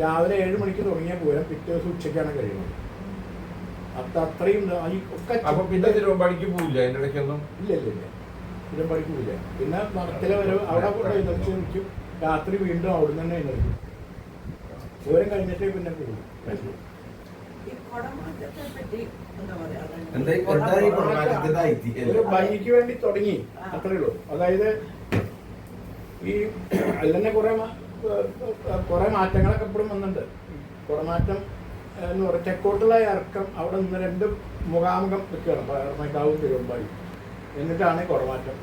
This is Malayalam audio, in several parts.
രാവിലെ ഏഴ് മണിക്ക് തുടങ്ങിയ പൂരം. പിറ്റേ ദിവസം ഉച്ചയ്ക്കാണ് കഴിയുന്നത്. അത് അത്രയും ഈ ഒക്കെ അപ്പൊ പിന്നെ തിരുവമ്പാടിക്ക് പോവില്ല? അതിന്റെ ഇടയ്ക്കൊന്നും? ഇല്ല ഇല്ല ഇല്ല. തിരുവമ്പാടിക്ക് പോവില്ല. പിന്നെ മരത്തിലെ വരെ അവിടെ കൊണ്ട് എഴുന്നേച്ച് നിൽക്കും. രാത്രി വീണ്ടും അവിടെ തന്നെ എഴുന്നേൽക്കും. പൂരം കഴിഞ്ഞിട്ടേ പിന്നെ പോകും ഒരു ഭംഗിക്ക് വേണ്ടി തുടങ്ങി. അത്രേ ഉള്ളൂ. അതായത് ഈ അല്ലെന്നെ കുറെ കുറെ മാറ്റങ്ങളൊക്കെ എപ്പോഴും വന്നിട്ടുണ്ട് കുടമാറ്റം എന്ന് പറയുക തെക്കോട്ടുള്ള ഇറക്കം അവിടെ നിന്ന് രണ്ട് മുഖാമുഖം വെക്കുകയാണ് പയർമേക്കാവും തിരുവമ്പാടി. എന്നിട്ടാണ് കുടമാറ്റം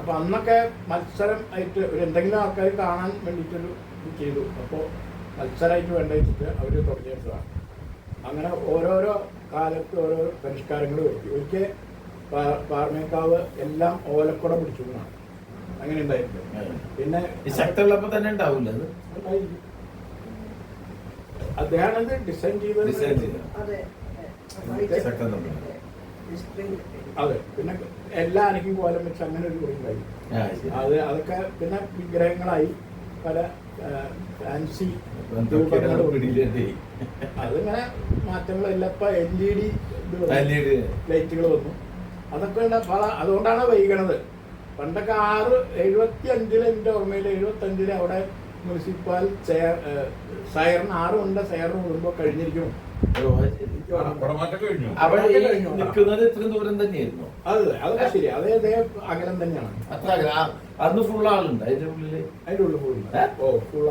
അപ്പൊ അന്നൊക്കെ മത്സരം ആയിട്ട് ഒരു എന്തെങ്കിലും ആൾക്കാർ കാണാൻ വേണ്ടിയിട്ടൊരു ചെയ്തു. അപ്പോൾ മത്സരമായിട്ട് വേണ്ട വെച്ചിട്ട് അവർ തുടങ്ങിയെടുത്തതാണ്. അങ്ങനെ ഓരോരോ കാലത്ത് ഓരോ പരിഷ്കാരങ്ങൾ വരുത്തി. ഒരിക്കൽ പാർമേക്കാവ് എല്ലാം ഓലക്കുട പിടിച്ചു എന്നാണ്. അങ്ങനെ ഉണ്ടായിട്ടില്ല പിന്നെ ഈ ശക്തിയുള്ളപ്പോ തന്നെ ഉണ്ടാവില്ല അത്? ഡിസൈൻ ചെയ്തത് ഡിസൈൻ ചെയ്തത്. അതെ പിന്നെ എല്ലാ അനക്കും കോലം വെച്ച് അങ്ങനെ ഒരു കുറി ഉണ്ടായി. ആ, ശരി. അത് അതൊക്കെ പിന്നെ വിഗ്രഹങ്ങളായി പല ഫാൻസി അതിങ്ങനെ മാറ്റങ്ങളില്ല ഇപ്പൊ എൽ ഇ ഡി. ലൈറ്റുകൾ വന്നു. അതൊക്കെ പല അതുകൊണ്ടാണ് വൈകണത്. പണ്ടൊക്കെ ആറ് എഴുപത്തി അഞ്ചിൽ എന്റെ ഓർമ്മയിൽ എഴുപത്തി അഞ്ചിൽ അവിടെ മുനിസിപ്പൽ ചെയർ സയറിന് ആറ് കൊണ്ട സയറിന് കൂടുമ്പോ കഴിഞ്ഞിരിക്കും. നിൽക്കുന്നത് ഇത്രയും ദൂരം തന്നെയായിരുന്നു. അത് അതൊക്കെ ശരി അതേ അതേ അകലം തന്നെയാണ്. അത്ര അന്ന് ഫുൾ ആളുണ്ട്. അതിന്റെ ഉള്ളിൽ അതിന്റെ ഉള്ളിൽ ഓ ഫുൾ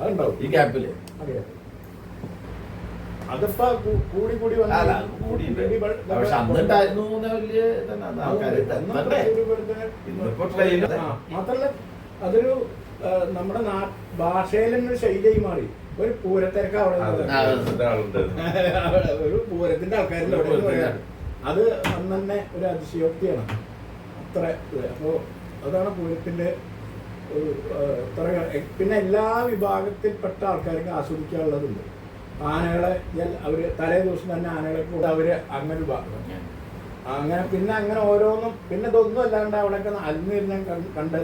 അതുണ്ടാവും ഈ ക്യാമ്പിൽ അതെ. അതിപ്പോ കൂടി കൂടി പക്ഷെ വലിയ മാത്രല്ല അതൊരു നമ്മുടെ ഭാഷയിൽ തന്നെ ശൈലിയായി മാറി. ഒരു പൂരത്തിരക്ക് അവിടെ ഒരു പൂരത്തിന്റെ ആൾക്കാരിൽ അത് അന്ന് തന്നെ ഒരു അതിശയോക്തിയാണ്. അത്ര. അപ്പോ അതാണ് പൂരത്തിന്റെ ഒരു പിന്നെ എല്ലാ വിഭാഗത്തിൽപ്പെട്ട ആൾക്കാർക്ക് ആസ്വദിക്കാനുള്ളതുണ്ട്. ആനകളെ അവർ അവർ തലേ ദിവസം തന്നെ ആനകളെ കൂടെ അവർ അങ്ങനെ അങ്ങനെ പിന്നെ അങ്ങനെ ഓരോന്നും പിന്നെ ഇതൊന്നും അല്ലാണ്ട് അവിടെയൊക്കെ അലിഞ്ഞിരുന്ന കണ്ട്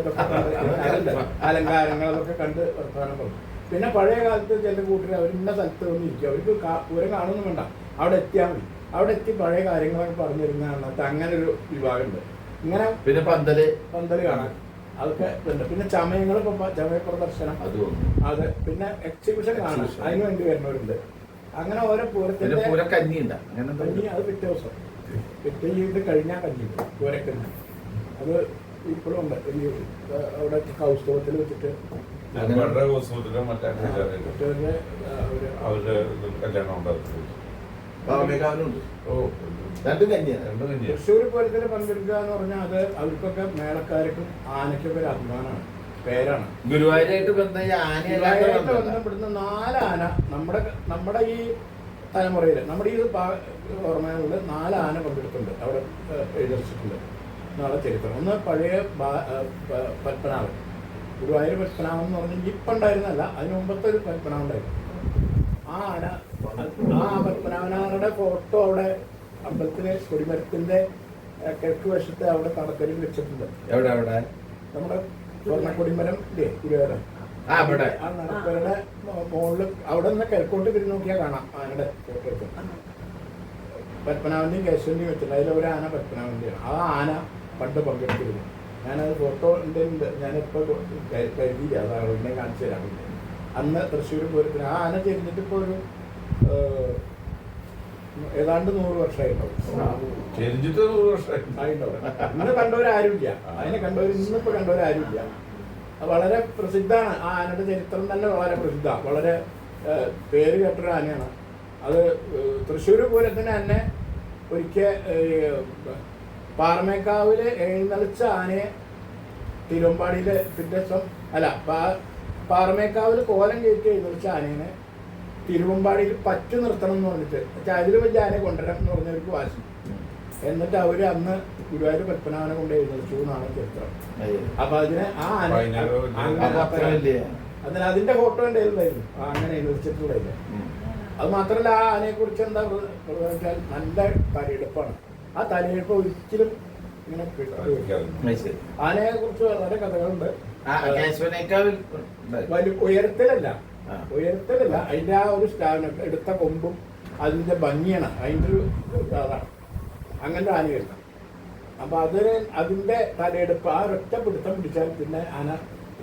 അലങ്കാരങ്ങൾ അതൊക്കെ കണ്ട് വർത്തമാനം പറഞ്ഞു. പിന്നെ പഴയ കാലത്ത് ചില കൂട്ടർ അവർ ഇന്ന സ്ഥലത്ത് വന്ന് ഇരിക്കും. അവർക്ക് പൂരം കാണുന്നു വേണ്ട. അവിടെ എത്തിയാൽ മതി. അവിടെ എത്തി പഴയ കാര്യങ്ങളൊക്കെ പറഞ്ഞു തരുന്ന അന്നത്തെ അങ്ങനെ ഒരു വിഭാഗമുണ്ട് ഇങ്ങനെ പിന്നെ പന്തൽ? പന്തൽ കാണാൻ. അതൊക്കെ ഉണ്ട് പിന്നെ ചമയങ്ങൾ ഇപ്പൊ ചമയ പ്രദർശനം. അത് പിന്നെ എക്സിബിഷൻ കാണാൻ. അതിന് വേണ്ടി വരുന്നവരുണ്ട്. അങ്ങനെ ഓരോ പൂരത്തിന്റെ കഞ്ഞി ഉണ്ട് അങ്ങനെ എന്തോ കഞ്ഞി അത് പിറ്റേ ദിവസം. പിറ്റേ ചെയ്ത് കഴിഞ്ഞാൽ കഞ്ഞി പൂരക്കഞ്ഞി. അത് ഇപ്പോഴും ഉണ്ട്. ഈ, അവിടെ കൗസ്തവത്തിൽ വെച്ചിട്ട് അവരുടെ കല്യാണം ഓ രണ്ടും കഞ്ഞിയാണ്. രണ്ടും തൃശ്ശൂർ പൂരത്തിൽ പങ്കെടുക്കുക എന്ന് പറഞ്ഞാൽ അത് അവർക്കൊക്കെ മേളക്കാർക്കും ആനയ്ക്കൊക്കെ ഒരു അഭിമാനമാണ്. പേരാണ്. ഗുരുവായൂരായിട്ട്. ബന്ധപ്പെടുന്ന നാല് ആന നമ്മുടെ നമ്മുടെ ഈ തലമുറയിൽ നമ്മുടെ ഈ ഓർമ്മകളിൽ നാല് ആന പങ്കെടുത്തിട്ടുണ്ട്. അവിടെ എഴുതിട്ടുണ്ട് നാളെ ചരിത്രം. ഒന്ന് പഴയ പത്മനാഭൻ. ഗുരുവായൂർ പത്മനാഭൻ എന്ന് പറഞ്ഞാൽ ഇപ്പം ഉണ്ടായിരുന്നല്ല അതിന് മുമ്പത്തെ ഒരു പത്മനാഭൻ ഉണ്ടായിരുന്നു. ആ ആന ആ പത്മനാഭനാരുടെ ഫോട്ടോ അവിടെ അമ്പലത്തിലെ കൊടിമരത്തിന്റെ കിഴക്ക് വശത്തെ അവിടെ തണക്കരി വെച്ചിട്ടുണ്ട്. എവിടെ അവിടെ നമ്മുടെ സ്വർണ കൊടിമരം ഇല്ലേ തിരുവേറെ ആ ഇവിടെ. ആ മുകളിൽ അവിടെ നിന്ന് കിഴക്കോട്ട് തിരിഞ്ഞ് നോക്കിയാൽ കാണാം ആനയുടെ കിഴക്കേക്ക് പത്മനാഭന്റെയും കേശവന്റെയും വെച്ചിട്ടുണ്ട്. അതിലൊരു ആന പത്മനാഭന്റെയാണ്. ആ ആന പണ്ട് പങ്കെടുത്തിരുന്നു. ഞാനത് ഫോട്ടോ ഉണ്ട് ഞാനിപ്പോൾ കരുതിയില്ല. അത് അവിടെ കാണിച്ചു തരാം. അന്ന് തൃശ്ശൂർ പൂരത്തിന് ആ ആന ചെരിഞ്ഞിട്ട് ഇപ്പോൾ ഒരു ഏതാണ്ട് നൂറ് വർഷമായിട്ടുണ്ടാവും നൂറ് ഇന്ന് കണ്ടവരാരുമില്ല. അതിനെ കണ്ടവർ ഇന്നിപ്പോ കണ്ടവരാരുമില്ല. വളരെ പ്രസിദ്ധമാണ്. ആ ആനയുടെ ചരിത്രം തന്നെ വളരെ പ്രസിദ്ധ വളരെ പേര് കേട്ടൊരു ആനയാണ്. അത് തൃശ്ശൂർ പൂരത്തിന് തന്നെ ഒരിക്കൽ പാറമേക്കാവിൽ എഴുന്നള്ളിച്ച ആനയെ തിരുവമ്പാടിയിലെ പിറ്റേ ദിവസം അല്ല പാറമേക്കാവിൽ കോലം കയറ്റി എഴുന്നള്ളിച്ച ആനേനെ തിരുവമ്പാടിയിൽ പച്ച നിർത്തണം എന്ന് പറഞ്ഞിട്ട്. പക്ഷെ അതിൽ വലിയ ആനെ കൊണ്ടുവരണം എന്ന് പറഞ്ഞവർക്ക് വാശി. എന്നിട്ട് അവർ അന്ന് ഗുരുവായൂർ പത്മനാഭനെ കൊണ്ട് എഴുന്നള്ളിച്ചു എന്നാണ് ചരിത്രം. അപ്പൊ അതിന് ആ അതിന് അതിന്റെ ഫോട്ടോ ആ അങ്ങനെ എഴുന്നള്ളിച്ചിട്ടുണ്ടായില്ല അത് മാത്രമല്ല ആ ആനയെ കുറിച്ച് എന്താ വെച്ചാൽ നല്ല തലയെടുപ്പാണ്. ആ തലയെടുപ്പ് ഒരിക്കലും ഇങ്ങനെ ആനയെ കുറിച്ച് വളരെ കഥകളുണ്ട്. വലിയ ഉയരത്തിലല്ല. ഉയരത്തിലല്ല അതിന്റെ ആ ഒരു സ്റ്റാമിന എടുത്ത കൊമ്പും അതിന്റെ ഭംഗിയാണ്. അതിന്റെ ഒരു അതാണ് അങ്ങനത്തെ ആന വരുന്നത് അപ്പൊ അതിന് അതിന്റെ തലയെടുപ്പ് ആ ഒറ്റ പിടുത്തം പിടിച്ചാൽ പിന്നെ ആന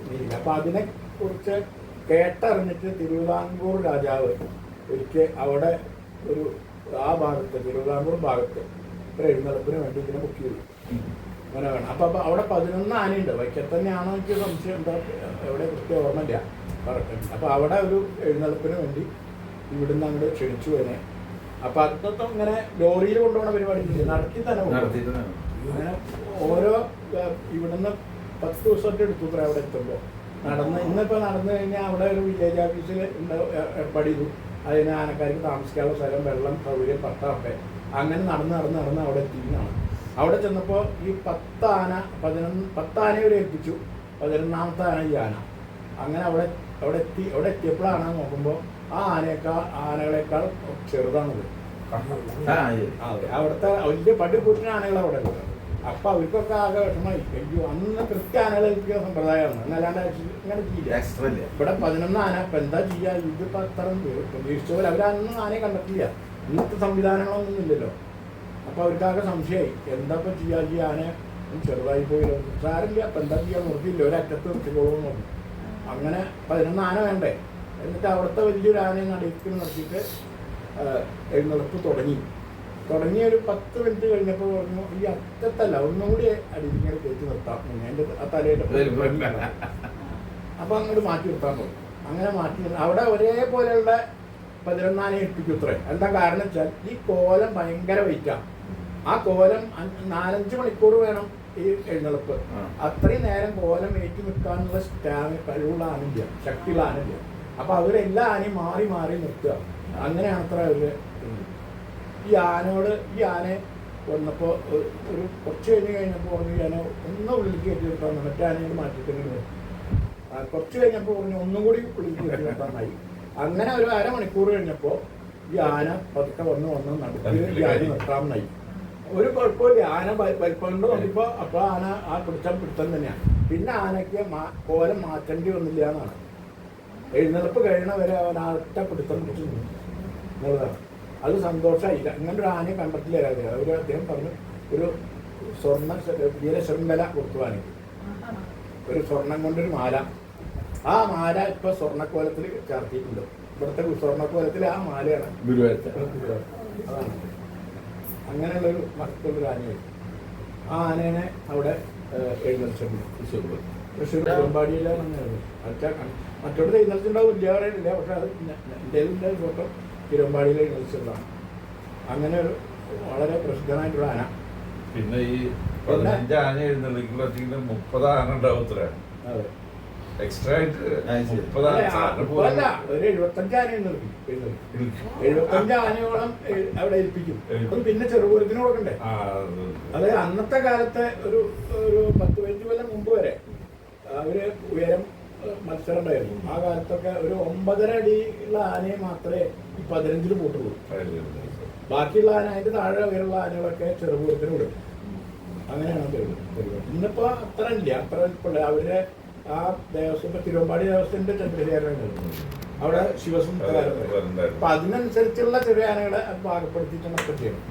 നീങ്ങില്ല അപ്പൊ അതിനെ കുറിച്ച് കേട്ടറിഞ്ഞിട്ട് തിരുവിതാംകൂർ രാജാവ് ഒരിക്കൽ അവിടെ ഒരു ആ ഭാഗത്ത് തിരുവിതാംകൂർ ഭാഗത്ത് ഒരു എഴുന്നള്ളപ്പിന് വേണ്ടി ഇതിനെ ബുക്ക് ചെയ്തു. അങ്ങനെ വേണം. അപ്പൊ അപ്പൊ അവിടെ പതിനൊന്ന് ആനയുണ്ട്. വൈക്കത്തന്നെയാണോ എനിക്ക് സംശയം. എന്താ എവിടെ കൃത്യം ഓർമ്മയില്ല. കറക്റ്റ് അപ്പൊ അവിടെ ഒരു എഴുന്നള്ളപ്പിന് വേണ്ടി ഇവിടുന്ന് അങ്ങോട്ട് ക്ഷണിച്ചു അതിനെ അപ്പൊ അതൊന്നും ഇങ്ങനെ ലോറിയിൽ കൊണ്ടുപോകുന്ന പരിപാടി നടത്തി തന്നെ അങ്ങനെ ഓരോ ഇവിടുന്ന് പത്ത് ദിവസമൊക്കെ എടുത്തു പറയാം അവിടെ എത്തുമ്പോൾ നടന്ന് ഇന്നിപ്പോൾ നടന്നു കഴിഞ്ഞാൽ അവിടെ ഒരു വില്ലേജ് ഓഫീസിൽ ഏർപ്പാട് ചെയ്തു. അതിന് ആനക്കാർക്ക് താമസിക്കാനുള്ള സ്ഥലം വെള്ളം സൗകര്യം പട്ടമൊക്കെ അങ്ങനെ നടന്ന് നടന്ന് നടന്ന് അവിടെ എത്തിക്കുന്നതാണ് അവിടെ ചെന്നപ്പോൾ ഈ പത്ത് ആന പതിനൊന്ന് പത്ത് ആനയെ ഒരു ഏൽപ്പിച്ചു. പതിനൊന്നാമത്തെ ആന ഈ ആന. അങ്ങനെ അവിടെ അവിടെ എത്തി അവിടെ എത്തിയപ്പോഴാണ് നോക്കുമ്പോൾ ആ ആനയേക്കാൾ ആനകളെക്കാൾ ചെറുതാണത്. ഇത്. അവിടുത്തെ വലിയ പടിക്കൂറ്റിന് ആനകൾ അവിടെ ഉള്ളത് അപ്പൊ അവർക്കൊക്കെ ആകെ വിഷമായി അയ്യോ അന്ന് കൃത്യ ആനകളെ ഏൽപ്പിക്കുന്ന സമ്പ്രദായമാണ് എന്നല്ലാണ്ട് ഇങ്ങനെ ചെയ്യില്ല ഇവിടെ പതിനൊന്ന് ആന ഇപ്പൊ എന്താ ചെയ്യാ? ഇതിപ്പോ അത്ര പ്രതീക്ഷിച്ച പോലെ അവരന്നും ആനയെ കണ്ടെത്തില്ല ഇന്നത്തെ സംവിധാനങ്ങളൊന്നും ഇല്ലല്ലോ. അപ്പൊ അവർക്കാകെ സംശയമായി. എന്താ ഇപ്പൊ ചെയ്യാ ഈ ആന ചെറുതായി പോയില്ല സാരില്ല അപ്പൊ എന്താ ചെയ്യാൻ നിർത്തിയില്ല ഒരറ്റത്ത് നിർത്തിക്കോളൂ പറഞ്ഞു അങ്ങനെ പതിനൊന്ന് ആന വേണ്ടേ? എന്നിട്ട് അവിടുത്തെ വലിയൊരു ആനയും നടുക്കിൽ നടത്തിയിട്ട് എഴുന്നള്ളപ്പ് തുടങ്ങി. തുടങ്ങിയ ഒരു പത്ത് മിനിറ്റ് കഴിഞ്ഞപ്പോൾ പറഞ്ഞു ഈ അറ്റത്തല്ല ഒന്നും കൂടി അടിയിങ്ങനെ കയറ്റി നിർത്താം. എന്റെ ആ തലയുടെ അപ്പോൾ അങ്ങോട്ട് മാറ്റി നിർത്താൻ പോകും അങ്ങനെ മാറ്റി അവിടെ ഒരേപോലെയുള്ള പതിനൊന്നാനെ ഇത്രേ. എന്താ കാരണം വെച്ചാൽ ഈ കോലം ഭയങ്കര വെയിറ്റാണ് ആ. കോലം നാലഞ്ച് മണിക്കൂർ വേണം ഈ എഴുന്നള്ളപ്പ്. അത്രയും നേരം കോലം ഏറ്റു നിൽക്കാനുള്ള സ്റ്റാമിന കഴിവുള്ള ആനന്ദ്യ ശക്തിയുള്ള ആനന്ദ്യ അപ്പൊ അവരെല്ലാ ആനയും മാറി മാറി നിർത്തുക. അങ്ങനെയാണ് അത്ര അവർ ഈ ആനോട് ഈ ആനയെ വന്നപ്പോ ഒരു കുറച്ച് കഴിഞ്ഞ് കഴിഞ്ഞപ്പോൾ പറഞ്ഞു ഞാൻ ഒന്ന് ഉള്ളിൽ കയറ്റി നിർത്താൻ മറ്റേ ആനയോട് മാറ്റിയിട്ടെങ്കിലും ആ, കുറച്ച് കഴിഞ്ഞപ്പോൾ പറഞ്ഞു ഒന്നും കൂടി ഉള്ളിൽ കയറ്റി നിർത്താനായി. അങ്ങനെ ഒരു അരമണിക്കൂർ കഴിഞ്ഞപ്പോൾ ഈ ആന പതുക്കെ വന്ന് വന്ന് നടത്തി ഈ ആന നിർത്താമെന്നായി ഒരു കുഴപ്പമില്ല. ആന വലിപ്പമുണ്ട് നോക്കിയപ്പോൾ അപ്പോൾ ആന ആ പിടുത്തം പിടുത്തം തന്നെയാണ്. പിന്നെ ആനയ്ക്ക് മാ കോലം മാറ്റേണ്ടി വന്നില്ല എന്നാണ്. എഴുന്നേൽപ്പ് കഴിയണവരെ അവൻ ആട്ട പിടുത്തം പിടിച്ചു എന്നുള്ളതാണ്. അത് സന്തോഷമായില്ല അങ്ങനെ ഒരു ആനയെ കണ്ടെത്തില്ല ഒരു അദ്ദേഹം പറഞ്ഞു ഒരു സ്വർണ വീരശൃംഖല ആനയ്ക്ക് ഒരു സ്വർണം കൊണ്ടൊരു മാല. ആ മാല ഇപ്പൊ സ്വർണക്കോലത്തിൽ ചേർത്തിയിട്ടുണ്ട്. ഇവിടുത്തെ സ്വർണക്കോലത്തിൽ ആ മാലയാണ്. ഗുരുവായൂരത്തെ. അതാണ്. അങ്ങനെയുള്ളൊരു ഒരു ആനയായി. ആ ആനേനെ അവിടെ എഴുന്നള്ളിച്ചിട്ടുണ്ട്. തൃശ്ശൂർ പോയി. തൃശ്ശൂർ തിരുവമ്പാടിയിലാണ് അങ്ങനെ അതൊക്കെ മറ്റോട് എഴുന്നള്ളിച്ചിട്ടുണ്ടാവും ഇല്ല പക്ഷെ അത് എന്റെ ഫോട്ടോ തിരുവമ്പാടിയിൽ എഴുന്നള്ളിച്ചതാണ് അങ്ങനെ ഒരു വളരെ പ്രസിദ്ധമായിട്ടുള്ള ആന. പിന്നെ ഈ പതിനഞ്ച് ആന എഴുന്നള്ളിക്കുള്ള മുപ്പത് ആന ഉണ്ടാവും അത്ര. അതെ. എക്സ്ട്രാ ആയിട്ട് മുപ്പത് ഒരു എഴുപത്തഞ്ച്. എഴുപത്തഞ്ച് ആനയോളം അവിടെ ഏൽപ്പിക്കും. അത് പിന്നെ ചെറുപൂരത്തിന് കൊടുക്കണ്ടേ? ആ, അത് അത് അന്നത്തെ കാലത്തെ ഒരു ഒരു പത്ത് പതിനഞ്ച് കൊല്ലം മുമ്പ് വരെ അവർ ഉയരം മത്സരം ഉണ്ടായിരുന്നു. ആ കാലത്തൊക്കെ ഒരു ഒമ്പതര ഉള്ള ആനയെ മാത്രമേ ഈ പതിനഞ്ചിൽ പൂട്ടുള്ളൂ. ബാക്കിയുള്ള ആന അതിന്റെ താഴെ ഉയരുള്ള ആനകളൊക്കെ ചെറുപൂരത്തിന് കൊടുക്കും. അങ്ങനെയാണ് പരിപാടി. ഇന്നിപ്പോ അത്ര ഇല്ല. അത്ര അവരുടെ ആ ദേവസ്വം ഇപ്പൊ തിരുവമ്പാടി ദേവസ്വത്തിന്റെ ചന്ദ്രശേഖരൻ അവിടെ ശിവസുന്ദരം അപ്പൊ അതിനനുസരിച്ചുള്ള ചെറിയ ആനകളെ പാകപ്പെടുത്തിയിട്ടാണ് ഒക്കെ ചെയ്യുന്നത്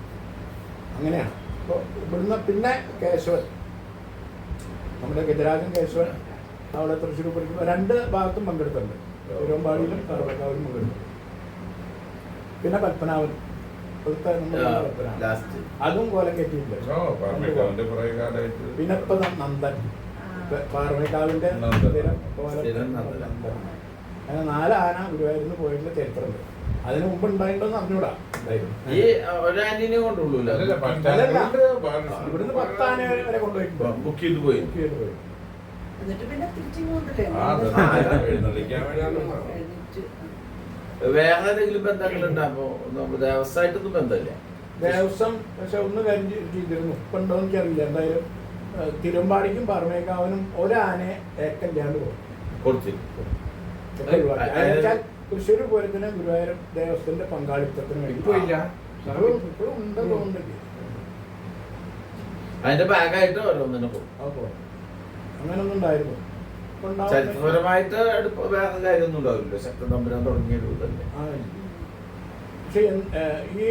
അങ്ങനെയാണ്. അപ്പോൾ ഇവിടുന്ന് പിന്നെ കേശവൻ. നമ്മുടെ ഗജരാജൻ കേശവൻ അവിടെ തൃശ്ശൂർ പഠിക്കുമ്പോൾ രണ്ട് ഭാഗത്തും പങ്കെടുത്തിട്ടുണ്ട്. തിരുവമ്പാടിയിലും കറവക്കാവിലും പങ്കെടുത്തു പിന്നെ പത്മനാഭൻ. അതും കോലം കെട്ടിയിട്ടുണ്ട്. പിന്നെ ഇപ്പൊ നന്ദൻ. പ- പാറമേക്കാവിന്റെ നന്ദൻ. സ്ഥിരം കോലം സ്ഥിരം നന്ദൻ. നന്ദൻ. അങ്ങനെ നാല് ആന ഗുരുവായൂരിന്ന് പോയിട്ടുള്ള ചരിത്രമുണ്ട്. അതിന് മുമ്പ് ഉണ്ടായിട്ടുണ്ടോ അറിഞ്ഞൂടാ ഈ ഒരാനിനെ. ഇവിടുന്ന് പത്ത് ആന വരെ- കൊണ്ടുപോയിട്ടുണ്ട്. ബുക്ക് ചെയ്ത് പോയി. ബുക്ക് ചെയ്ത് വേറെ ഏതെങ്കിലും ബന്ധങ്ങളുണ്ടോ അപ്പൊ നമുക്ക് ദേവസ്ഥമായിട്ടൊന്നും ബന്ധമില്ല. ദേവസ്വം പക്ഷെ ഒന്ന് കാര്യം ഉപ്പുണ്ടോ ചെയ്തിരുന്നു ഇപ്പൊ ഉണ്ടോ എനിക്കറിയില്ല. എന്തായാലും തിരുമ്പാടിക്കും പറമേക്കാവിനും ഒരാനെ ഏക്കല്ലാണ്ട് കൊടുത്തു. തൃശ്ശൂർ പൂരത്തിന് ഗുരുവായൂർ ദേവസ്വത്തിന്റെ പങ്കാളിത്തത്തിന് വേണ്ടി. ഇപ്പോഴും ഇപ്പോഴും ഉണ്ട് തോന്നുന്നുണ്ട് അതിന്റെ ഭാഗമായിട്ട് ഓരോന്നിനെ പോകും. അങ്ങനൊന്നും ഉണ്ടായിരുന്നു ചരിത്രപരമായിട്ട് വേറെ കാര്യമൊന്നും ഉണ്ടാവില്ല ശക്തൻ തമ്പുരാൻ തുടങ്ങിയ ഇതല്ലേ. പക്ഷെ ഈ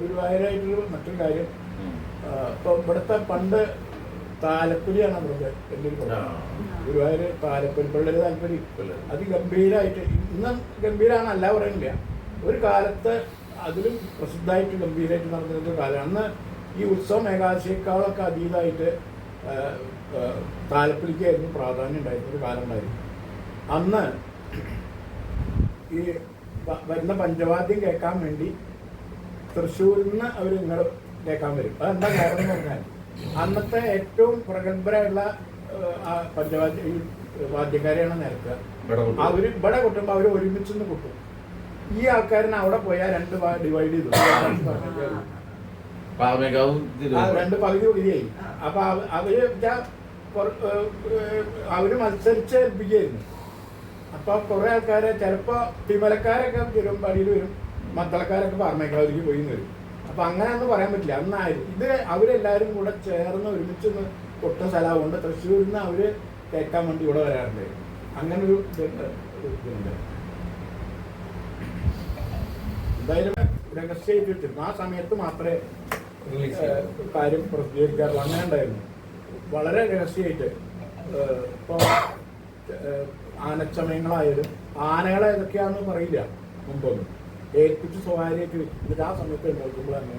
ഗുരുവായൂരായിട്ടുള്ള മറ്റൊരു കാര്യം ഇപ്പൊ ഇവിടുത്തെ പണ്ട് താലപ്പൊലിയാണ് അവരുടെ വലിയൊരു ഒരു ഗുരുവായൂർ താലപ്പൊലി പിള്ളേർ താല്പര്യം. അത് ഗംഭീരമായിട്ട് ഇന്നും ഗംഭീരാണ് അല്ല പറയുന്നില്ല ഒരു കാലത്ത് അതിലും പ്രസിദ്ധമായിട്ട് ഗംഭീരമായിട്ട് നടന്നിരുന്ന കാലം അന്ന് ഈ ഉത്സവം ഏകാദശിയേക്കാളൊക്കെ അതീതമായിട്ട് താലപ്പൊലിക്കായിരുന്നു പ്രാധാന്യം ഉണ്ടായിരുന്ന ഒരു കാലം ഉണ്ടായിരുന്നു. അന്ന് ഈ വരുന്ന പഞ്ചവാദ്യം കേൾക്കാൻ വേണ്ടി തൃശ്ശൂരിൽ നിന്ന് അവർ ഇങ്ങോട്ട് കേൾക്കാൻ വരും. അതെന്താ കാരണം എന്ന് പറഞ്ഞാൽ അന്നത്തെ ഏറ്റവും പ്രഗത്ഭരായുള്ള പഞ്ചവാദ്യ വാദ്യക്കാരെയാണ് നിരക്കുക ഇവിടെ അവർ ഇവിടെ കൊട്ടുമ്പോൾ അവർ ഒരുമിച്ച് കൊട്ടും. ഈ ആൾക്കാരനെ അവിടെ പോയാൽ രണ്ട് ഡിവൈഡ് ചെയ്തു. രണ്ട് പകുതി പകുതിയായി അപ്പൊ അവർ അവർ മത്സരിച്ച് ഏൽപ്പിക്കായിരുന്നു അപ്പൊ കുറെ ആൾക്കാരെ ചിലപ്പോ തിമലക്കാരൊക്കെ തിരുവമ്പാടിയിൽ വരും. മദ്ദളക്കാരൊക്കെ പാർമേക്കാവിലേക്ക് പോയി വരും. അപ്പൊ അങ്ങനെ ഒന്നും പറയാൻ പറ്റില്ല. അന്നായിരുന്നു ഇത് അവരെല്ലാരും കൂടെ ചേർന്ന് ഒരുമിച്ച് നിന്ന് കൊട്ടുന്ന സ്ഥലമാകൊണ്ട് തൃശ്ശൂരിൽ നിന്ന് അവർ കേൾക്കാൻ വേണ്ടി ഇവിടെ വരാറുണ്ട്. അങ്ങനെ ഒരു ഇതുണ്ട്. എന്തായാലും രഹസ്യ വെച്ചിരുന്നു. ആ സമയത്ത് മാത്രമേ കാര്യം പ്രസിദ്ധീകരിക്കാറുള്ളൂ. അങ്ങനെ ഉണ്ടായിരുന്നു. വളരെ രഹസ്യമായിട്ട് ഏഹ്, ഇപ്പൊ ഏഹ്, ആനച്ചമയങ്ങളായാലും ആനകളെ ഏതൊക്കെയാണെന്ന് പറയില്ല. മുമ്പൊന്നും. ഏൽപ്പിച്ച് സ്വകാര്യമായിട്ട് എന്നിട്ട് ആ സമയത്ത് നോക്കുമ്പോഴാണ്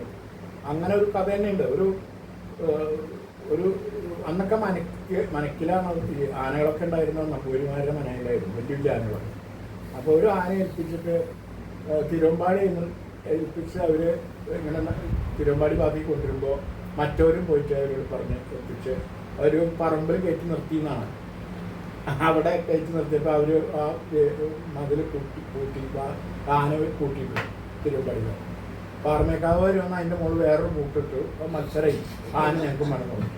അങ്ങനെ. ഒരു കഥ തന്നെയുണ്ട് ഒരു ഒരു അന്നൊക്കെ മനക്ക് മനക്കിലാണ് ആനകളൊക്കെ ഉണ്ടായിരുന്ന നമ്പൂരിമാരുടെ മനയിലായിരുന്നു വലിയ വലിയ ആനകളൊക്കെ അപ്പോൾ ഒരു ആന ഏൽപ്പിച്ചിട്ട് തിരുവമ്പാടി ഏൽപ്പിച്ച് അവർ ഇങ്ങനെ തിരുവമ്പാടി ഭാഗത്തേക്ക് കൊണ്ടുവരുമ്പോൾ മറ്റവരും പോയിട്ട് അവരോട് പറഞ്ഞ് ഏൽപ്പിച്ച് ഒരു പറമ്പിൽ കയറ്റി നിർത്തിയെന്നാണ്. അവിടെ കയറ്റി നിർത്തിയപ്പോൾ അവർ ആ മതിൽ കൂട്ടി കൂട്ടി ആ- കൂട്ടിയിട്ട് തിരുവമ്പാടിയിൽ പാറമേക്കാവ് വരെ വന്ന് അതിന്റെ മുകളിൽ വേറൊരു കൂട്ടിട്ടു അപ്പോൾ മത്സരമായി ആന ഞങ്ങൾക്ക് മടങ്ങും.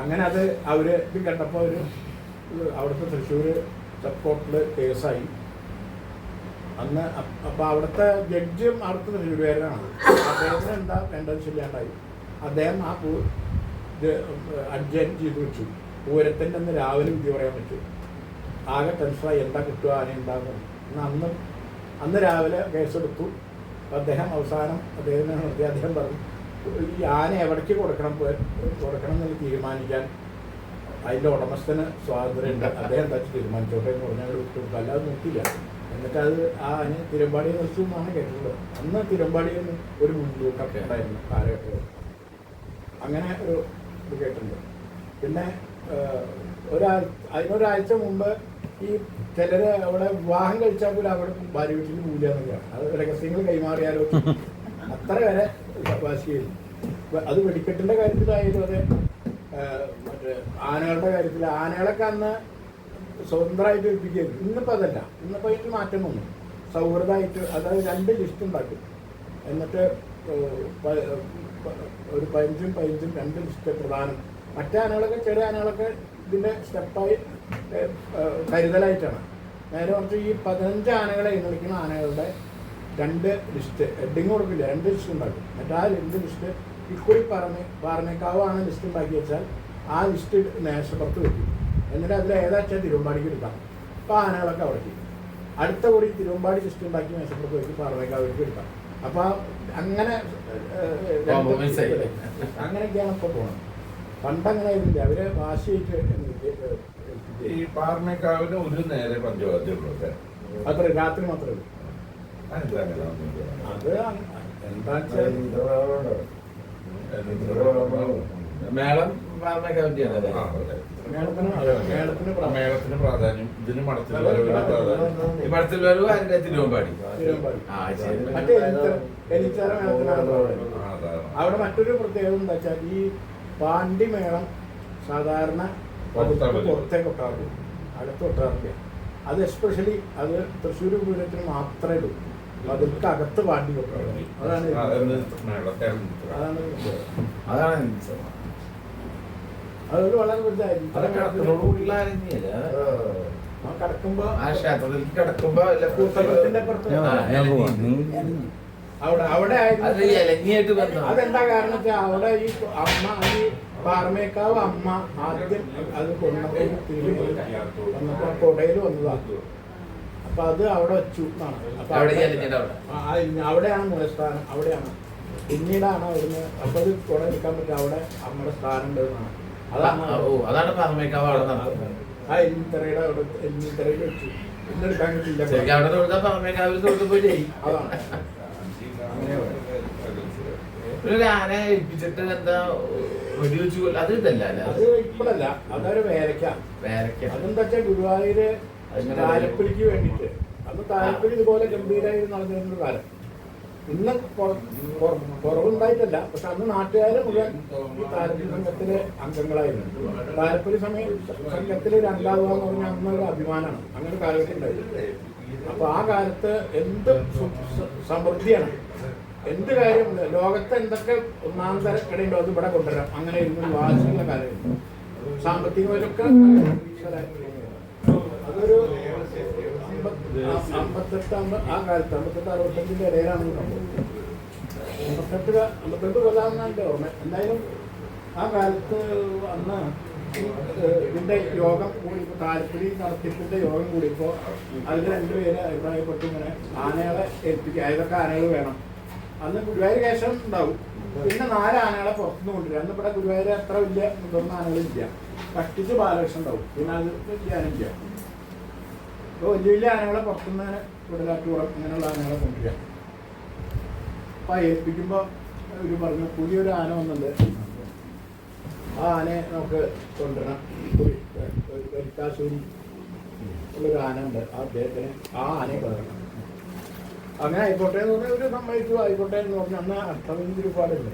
അങ്ങനെ അത് അവർ ഇത് കണ്ടപ്പോൾ അവർ അവിടുത്തെ തൃശ്ശൂർ സബ് കോർട്ടിൽ കേസായി. അന്ന് അപ്പോൾ അപ്പൊ അവിടുത്തെ ജഡ്ജും അവിടുത്തെ തൃശ്ശൂരുകാരനാണ് അദ്ദേഹത്തിന് എന്താ വേണ്ടത് ശരിയാണ്ടായി. അദ്ദേഹം ആ പൂ ഇത് അഡ്ജസ്റ്റ് ചെയ്ത് വെച്ചു. പൂരത്തിന്റെ അന്ന് രാവിലെ വിധി പറയാൻ പറ്റും. ആകെ ടെൻഷനായി എന്താ കിട്ടുക ആന എന്താകും അന്ന് അന്ന് രാവിലെ കേസെടുത്തു. അദ്ദേഹം അവസാനം അദ്ദേഹത്തിനെ നിർത്തി. അദ്ദേഹം പറഞ്ഞു ഈ ആന എവിടേക്ക് കൊടുക്കണം? കൊടുക്കണം എന്ന് തീരുമാനിക്കാൻ. അതിന്റെ ഉടമസ്ഥന് സ്വാതന്ത്ര്യമുണ്ട്. അദ്ദേഹം എന്താ തീരുമാനിച്ചോട്ടെ എന്ന് പറഞ്ഞാൽ വിട്ടു അല്ലാതെ നിർത്തിയില്ല. എന്നിട്ട് അത് ആ അതിന് തിരുമ്പാടി നിർത്തി എന്നാണ് കേട്ടിട്ടുള്ളത്. അന്ന് തിരുമ്പാടിയിൽ ഒരു മുൻതൂക്കം ഉണ്ടായിരുന്നു കാലഘട്ടത്തിൽ. അങ്ങനെ ഒരു ഇത് കേട്ടിട്ടുണ്ട്. പിന്നെ ഒരാ അതിനൊരാഴ്ച മുമ്പ് ഈ ചിലര് അവിടെ വിവാഹം കഴിച്ചാൽ പോലും അവിടെ ഭാര്യ വീട്ടിൽ എന്നൊക്കെയാണ് അത് രഹസ്യങ്ങൾ കൈമാറിയാലോ? അത്ര വരെ വാശിയായിരുന്നു അത് വെടിക്കെട്ടിന്റെ കാര്യത്തിലായാലും അതെ. മറ്റേ ആനകളുടെ കാര്യത്തിൽ ആനകളൊക്കെ അന്ന് സ്വതന്ത്രമായിട്ട് ഏൽപ്പിക്കുകയായിരുന്നു. ഇന്നിപ്പോ അതല്ല. ഇന്നിപ്പോ ഇതിൽ മാറ്റം വന്നു. സൗഹൃദമായിട്ട് അതായത് രണ്ട് ലിസ്റ്റ് ഉണ്ടാക്കും. എന്നിട്ട് ഒരു പതിനഞ്ചും പതിനഞ്ചും രണ്ട് ലിസ്റ്റ് പ്രധാനം. മറ്റേ ആനകളൊക്കെ ചെറിയ ആനകളൊക്കെ ഇതിന്റെ സ്റ്റെപ്പായി കരുതലായിട്ടാണ്. നേരെ കുറച്ച് ഈ പതിനഞ്ച് ആനകളെ എഴുന്നള്ളിക്കുന്ന ആനകളുടെ രണ്ട് ലിസ്റ്റ് ഹെഡിങ് കൊടുക്കില്ല? രണ്ട് ലിസ്റ്റ് ഉണ്ടാക്കും. എന്നിട്ട് ആ രണ്ട് ലിസ്റ്റ് ഇക്കുറി പറഞ്ഞ് പാറമേക്കാവാണ് ലിസ്റ്റ് ഉണ്ടാക്കി വെച്ചാൽ ആ ലിസ്റ്റ് മേശപ്പുറത്ത് വെക്കും. എന്നിട്ട് അതിൽ ഏതാച്ചാൽ തിരുവമ്പാടിക്ക് എടുക്കാം. അപ്പോൾ ആനകളൊക്കെ അവിടെ ചെയ്യും അടുത്ത കൂടി തിരുവമ്പാടി ലിസ്റ്റ് ഉണ്ടാക്കി മേശപ്പുറത്ത് വെക്കും പാറമേക്കാവിലേക്ക് എടുക്കാം. അപ്പോൾ അങ്ങനെ അങ്ങനെയൊക്കെയാണ് ഇപ്പോൾ പോകുന്നത് പണ്ടങ്ങനെ ഇല്ല അവർ വാശിയിട്ട് ഈ പാർമേക്കാവിന് ഒരു നേരെ പഞ്ചവാദ്യമുള്ളൂ അത്ര രാത്രി മാത്രമേ? അത് എന്താ മേളം. മേളത്തിന് ഇതിന് വരവിന് വരവ് തിരുവമ്പാടി. പ്രാധാന്യം. അവിടെ മറ്റൊരു പ്രത്യേകത എന്താ വെച്ചാൽ ഈ പാണ്ടി മേളം സാധാരണ പുറത്തേ ഒട്ടാറുള്ളൂ അകത്ത് ഒട്ടാറില്ല അത് എസ്പെഷ്യലി അത് തൃശ്ശൂർ പൂരത്തിന് മാത്രമേ ഉള്ളൂ. അതിൽക്ക് അകത്ത് പാണ്ടി കൊട്ടാറുള്ളൂ അതാണ്. അതാണ് അതാണ് അതൊരു വളരെ വലുതായിരുന്നു കടക്കുമ്പോ ആ കടക്കുമ്പോ അവിടെ അവിടെ അതെന്താ കാരണം വെച്ചാൽ അവിടെ ഈ അമ്മ ഈ പാറമേക്കാവ് അമ്മ ആദ്യം അത് കൊണ്ടപ്പോൾ വന്നപ്പോ കൊടയിൽ വന്നതാക്കു അപ്പൊ അത് അവിടെ വെച്ചു എന്നാണ്. അവിടെയാണ് മൂലസ്ഥാനം അവിടെയാണ്. പിന്നീടാണ് അവിടുന്ന് അപ്പൊ അത് കുട നിൽക്കാൻ പറ്റും അവിടെ അമ്മയുടെ സ്ഥാനം ഉണ്ടെന്നാണ് അതാണ് പറമേക്കാവ് അവിടെ ആ എല്ലിത്തറയുടെ അവിടെ എല്ലിത്തറയിൽ വെച്ചു. കിട്ടില്ല പറമേക്കാവിൽ അതാണ്. ഒരു ആന ഏൽപ്പിച്ചിട്ട് എന്താ വെടിവെച്ച് അത് ഇതല്ല അത് ഇപ്പോഴല്ല. അതൊരു വേലക്ക വേലക്ക അതെന്താ വെച്ചാൽ ഗുരുവായൂര് താലപ്പൊലിക്ക് വേണ്ടിട്ട്. അന്ന് താലപ്പൊലി ഇതുപോലെ ഗംഭീരമായി നടന്നിരുന്ന കാലം. ഇന്ന് കുറവുണ്ടായിട്ടല്ല. പക്ഷെ അന്ന് നാട്ടുകാര് മുഴുവൻ ഈ താലപ്പൊലി സംഘത്തിലെ അംഗങ്ങളായിരുന്നു. താലപ്പൊലി സമയം സംഘത്തിൽ രണ്ടാവുക എന്ന് പറഞ്ഞാൽ അന്ന് ഒരു അഭിമാനമാണ്. അങ്ങനെ ഒരു കാലഘട്ടം ഉണ്ടായിരുന്നു അപ്പൊ ആ കാലത്ത് എന്ത് സമൃദ്ധിയാണ്. എന്ത് കാര്യം? ലോകത്ത് എന്തൊക്കെ ഒന്നാം തരക്കടയുണ്ടോ അത് ഇവിടെ കൊണ്ടുവരാം. അങ്ങനെ ഇരുന്ന് വാശിയുള്ള കാര്യം സാമ്പത്തികമായിട്ടൊക്കെ അതൊരു അമ്പത്- അമ്പത്തെട്ട് അമ്പ ആ കാലത്ത് അമ്പത്തെട്ട് അറുപത്തഞ്ചിന്റെ ഇടയിലാണ് അമ്പത്തെട്ട് അമ്പത്തെട്ട് കൊല്ലാമെന്നാണ് ഓർമ്മ. എന്തായാലും ആ കാലത്ത് അന്ന് ഇതിന്റെ യോഗം കൂടിയപ്പോൾ താല്പര്യ നടത്തിപ്പിന്റെ യോഗം കൂടിയപ്പോൾ അതിൽ രണ്ടുപേര് അഭിപ്രായപ്പെട്ടു ഇങ്ങനെ ആനകളെ ഏൽപ്പിക്കുക. ഏതൊക്കെ ആനകൾ വേണം? അന്ന് ഗുരുവായൂർ കേശവൻ ഉണ്ടാവും പിന്നെ നാല് ആനകളെ പുറത്തുനിന്ന് കൊണ്ടുവരും അന്ന് ഇവിടെ ഗുരുവായൂർ അത്ര വലിയ മുതിർന്ന ആനകളില്ല കഷ്ടിച്ച് ബാലകൃഷ്ണൻ ഉണ്ടാവും പിന്നെ അത് ചെയ്യാനില്ല അപ്പോൾ വലിയ വലിയ ആനകളെ പുറത്തുനിന്ന് കുടലാറ്റൂറം ഇങ്ങനെയുള്ള ആനകളെ കൊണ്ടുവരിക അപ്പൊ ഏൽപ്പിക്കുമ്പോൾ ഒരു പറഞ്ഞു പുതിയൊരു ആന വന്നുണ്ട് ആ ആനയെ നമുക്ക് കൊണ്ടുവരണം ഒരു ഉള്ളൊരു ആന ഉണ്ട് ആ അദ്ദേഹത്തിന് ആ ആനയെ കൊണ്ടുവരണം അങ്ങനെ ആയിക്കോട്ടെ എന്ന് പറഞ്ഞാൽ ഒരു സമ്മതിച്ചു ആയിക്കോട്ടെ എന്ന് പറഞ്ഞാൽ അന്ന് അർത്ഥം തിരുപ്പാടല്ലേ?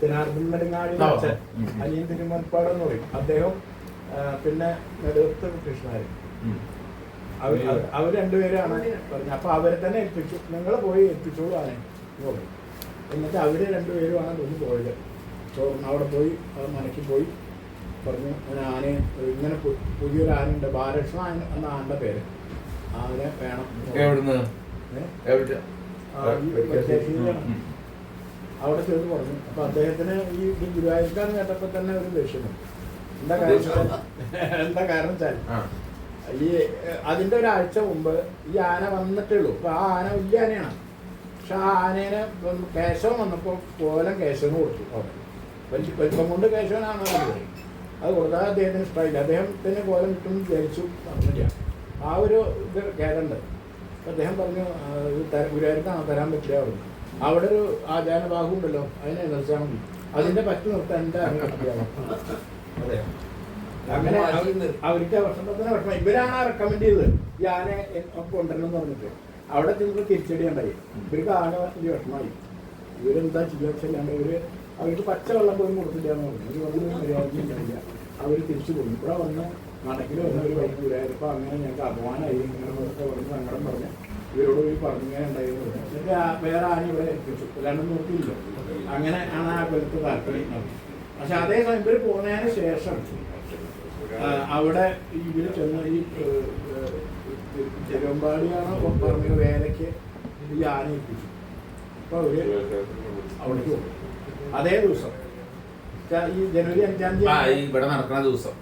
ജനാർദ്ദൻ നെടുങ്ങാടി അച്ഛൻ. അനിയൻ തിരുമൽപ്പാട് എന്ന് പറയും. അദ്ദേഹം പിന്നെ നെടുത്ത് കൃഷ്ണാരൻ. അവർ അവർ രണ്ടുപേരാണ് പറഞ്ഞത്. അപ്പൊ അവരെ തന്നെ ഏൽപ്പിച്ചു. നിങ്ങൾ പോയി ഏൽപ്പിച്ചോളൂ ആനെ എന്ന് പറഞ്ഞു എന്നിട്ട് അവർ രണ്ടുപേരുമാണ് തോന്നി പോയത്. ചോറിന് അവിടെ പോയി അത് മനക്കി പോയി. പറഞ്ഞു ആനയെ ഇങ്ങനെ പുതിയൊരു ആനയുണ്ട് ബാലകൃഷ്ണ എന്ന ആനയുടെ പേര്. ആനെ വേണം. പറഞ്ഞു. എവിടുന്ന്? അവിടെ ചെന്ന് പറഞ്ഞു. അപ്പൊ അദ്ദേഹത്തിന് ഈ ഗുരുവായൂർക്കാന്ന് കേട്ടപ്പോ തന്നെ ഒരു ദേഷ്യം എന്താ കാരണം എന്താ കാരണം വെച്ചാൽ ഈ അതിന്റെ ഒരാഴ്ച മുമ്പ് ഈ ആന വന്നിട്ടേ ഉള്ളൂ. അപ്പൊ ആ ആന വലിയ ആനയാണ്. പക്ഷെ ആ ആനേനെ കേശവൻ വന്നപ്പോ കോലം കേശവന് കൊടുത്തു. വലിയ വലിപ്പം കൊണ്ട് കേശവനാണ് അത് കൊടുത്താൽ അദ്ദേഹത്തിന് ഇഷ്ടമായില്ല. അദ്ദേഹത്തിന് കോലം കിട്ടും വിചാരിച്ചു. പറഞ്ഞില്ല ആ ഒരു ഇത് കേരണ്ട് അപ്പൊ അദ്ദേഹം പറഞ്ഞു ആ, ഇത് ത- ഗുരുവായൂർക്കാണ് തരാൻ പറ്റില്ല പറഞ്ഞു. അവിടെ ഒരു ആചാരബാഹു ഉണ്ടല്ലോ അതിനെ എതിർച്ചാൽ മതി അതിന്റെ പറ്റി നിർത്താൻ അറിയാം അതെ. അങ്ങനെ അവർക്ക് ഭക്ഷണത്തിന് ഭക്ഷണം. ഇവരാണ് റെക്കമെൻഡ് ചെയ്തത്. ഈ ആനെ കൊണ്ടുവരണം എന്ന് പറഞ്ഞിട്ട്. അവിടെ ചെന്ന് തിരിച്ചടി ഉണ്ടായി. ഇവർക്ക് ആന വലിയ വിഷമമായി. ഇവരെന്താ ചെയ്യാൻ ഇവർ അവർക്ക് പച്ചവെള്ളം പോലും കൊടുത്തില്ല എന്ന് പറഞ്ഞു. ഇവർ പറഞ്ഞു മര്യാദ തിരിച്ചു പോയി. ഇവിടെ വന്ന് നടക്കിൽ വന്ന ഒരു വൈകി വരായപ്പോൾ അങ്ങനെ ഞങ്ങൾക്ക് അപമാനമായി. ഇങ്ങനെ പറഞ്ഞ് സങ്കടം പറഞ്ഞ്. ഇവരോട് പോയി പറഞ്ഞു ഇങ്ങനെ ഉണ്ടായിരുന്നു. എന്നിട്ട് വേറെ ആരും ഇവിടെ എത്തിച്ചു രണ്ടും നോക്കിയില്ല. അങ്ങനെ ആണ് ആ കൊലത്ത് താല്പര്യം പക്ഷെ അതേ സമയം ഇവർ പോകുന്നതിന് ശേഷം അവിടെ ഇവർ ചെന്ന് ഈ ചെരുമ്പാടിയാണ് പറഞ്ഞ വേലയ്ക്ക് ഈ ആന ഏൽപ്പിച്ചു. അപ്പൊ അവർ അവിടേക്ക് പോകും അതേ ദിവസം ഈ ജനുവരി അഞ്ചാം ആ തീയതി ഇവിടെ നടക്കുന്ന ദിവസം.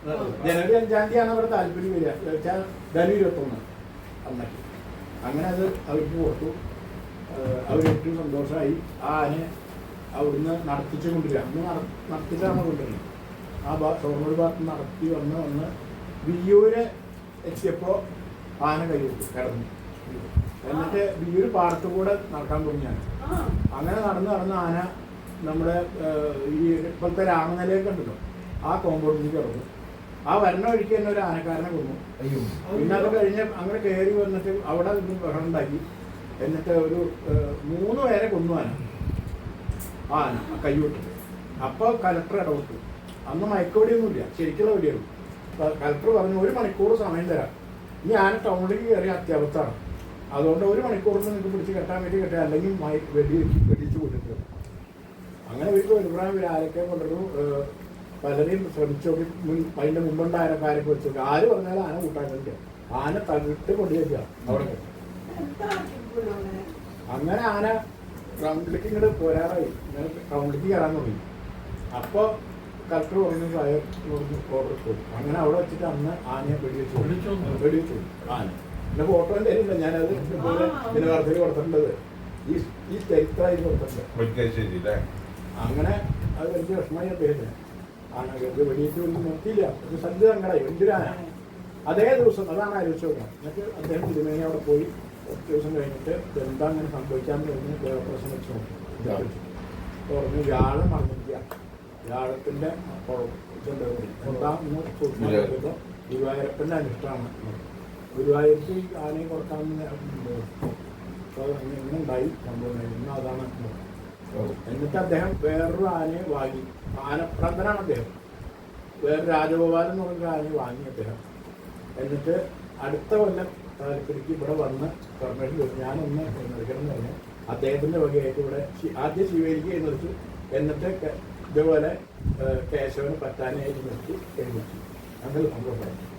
ജനുവരി അഞ്ചാം തീയതിയാണ് അവിടെ താല്പര്യം വരിക. വെച്ചാൽ ധനു ഇരുപത്തൊന്ന് അന്നേക്ക്. അങ്ങനെ അത് അവർക്ക് കൊടുത്തു. അവർ ഏറ്റവും സന്തോഷമായി ആ ആനയെ അവിടുന്ന് നടത്തിച്ചു കൊണ്ടിരിക്കുക അന്ന് നടത്തിച്ചാണ് കൊണ്ടുവരുന്നത്. ആ ഭാ ഷോർണൂർ ഭാഗത്ത് നടത്തി വന്ന് വന്ന് വിയൂര് എത്തിയപ്പോൾ ആന കൈവിട്ടു കിടന്നു. എന്നിട്ട് വിയൂര് പാടത്തു കൂടെ നടക്കാൻ തുടങ്ങിയാണ്. അങ്ങനെ നടന്ന് നടന്ന് ആന നമ്മുടെ ഈ ഇപ്പോഴത്തെ രാമനിലയൊക്കെ ഉണ്ടല്ലോ ആ കോമ്പൗണ്ടിലേക്ക് ഇറങ്ങും. ആ വരണ വഴിക്ക് തന്നെ ഒരു ആനക്കാരനെ കൊന്നു. അയ്യോ. പിന്നെ അത് കഴിഞ്ഞ് അങ്ങനെ കയറി വന്നിട്ട് അവിടെ നിന്ന് ബഹളം ഉണ്ടാക്കി എന്നിട്ട് ഒരു മൂന്ന് പേരെ കൊന്നു ആന. ആന ആ കൈവിട്ടിട്ട് അപ്പോൾ കലക്ടർ ഇടപെട്ടു. അന്ന് മയക്കുവടിയൊന്നുമില്ല. ശരിക്കുള്ള അപ്പോൾ കലക്ടർ പറഞ്ഞു ഒരു മണിക്കൂർ സമയം തരാം. ഈ ആന ടൗണിലേക്ക് കയറി അത്യാവശ്യമാണ് അതുകൊണ്ട് ഒരു മണിക്കൂറിൽ നിങ്ങൾക്ക് പിടിച്ച് കെട്ടാൻ വേണ്ടി കെട്ടുക. അല്ലെങ്കിൽ വെടി വെടി അങ്ങനെ വീട്ടിൽ അഭിപ്രായം ഇവർ ആരൊക്കെ കൊണ്ടുവരുന്നു പലരെയും ശ്രമിച്ചു. നോക്കി മുൻ അതിന്റെ മുമ്പുണ്ടായിരുന്ന ആരൊക്കെ വെച്ചു നോക്കി? ആര് പറഞ്ഞാലും ആന കൂട്ടാൻ കഴിയില്ല ആന തകിട്ട് കൊണ്ടുവരിക അവിടെ. അങ്ങനെ? ആന ഗ്രൗണ്ടിലേക്ക് ഇങ്ങോട്ട് പോരാറായി. ഇങ്ങനെ ഗ്രൗണ്ടിലേക്ക് കയറാൻ തുടങ്ങി. അപ്പോൾ കളക്ടർ പറഞ്ഞു ഫയർ ഓർഡർ കൊടുത്തു അങ്ങനെ അവിടെ വെച്ചിട്ട് അന്ന് ആനയെ വെടിവെച്ചു. വെടിവെച്ചു ആന. എന്റെ ഫോട്ടോ തരുന്നില്ല ഞാനത് ഇതുപോലെ ഇതിന് വാർത്തയിൽ കൊടുത്തിട്ടുള്ളത് ഈ ഈ ചരിത്രമായി കൊടുത്തിട്ടുണ്ട്. അങ്ങനെ അത് വലിയ വിഷമമായി അദ്ദേഹത്തിന്. ആണ് വെടിയേറ്റ് ഒന്നും നിർത്തിയില്ല. ഒരു സന്ധ്യ സങ്കടമായി എന്തിനാണ് അതേ ദിവസം അതാണ് ആലോചിച്ചത് എന്നിട്ട് അദ്ദേഹം തിരുമേനി അവിടെ പോയി. കുറച്ച് ദിവസം കഴിഞ്ഞിട്ട് എന്താ അങ്ങനെ സംഭവിക്കാൻ പറഞ്ഞ് ദേവപ്രശ്നം വെച്ച് നോക്കി. തുറന്ന് വ്യാഴം മറന്നിരിക്കുക. വ്യാഴത്തിന്റെ കുഴപ്പം ഇതുണ്ട് എന്താ ഗുരുവായൂരപ്പന്റെ അനുഷ്ഠാനം ഗുരുവായൂരത്തിൽ ആനയും കുറയ്ക്കാൻ ഇങ്ങനെ ഉണ്ടായി? സംഭവം ഇന്ന് അതാണ് എന്നിട്ട് അദ്ദേഹം വേറൊരു ആനയെ വാങ്ങി. ആനപ്രാന്തനാണ് അദ്ദേഹം. വേറെ രാജഗോപാലൻ എന്ന് പറഞ്ഞ ആനയെ വാങ്ങി അദ്ദേഹം. എന്നിട്ട് അടുത്ത കൊല്ലം താലപ്പൊലിക്ക് ഇവിടെ വന്ന് പെർമിഷൻ ചോദിച്ചു ഞാനൊന്ന് എഴുന്നള്ളിക്കണം എന്ന് പറഞ്ഞു അദ്ദേഹത്തിന്റെ വകയായിട്ട് ഇവിടെ ആദ്യം ആദ്യം എന്ന് വെച്ചു എന്നിട്ട് ഇതുപോലെ കേശവന് പറ്റാനായിട്ട് നിർത്തി എഴുന്നള്ളിച്ചു അങ്ങനെ സംഭവം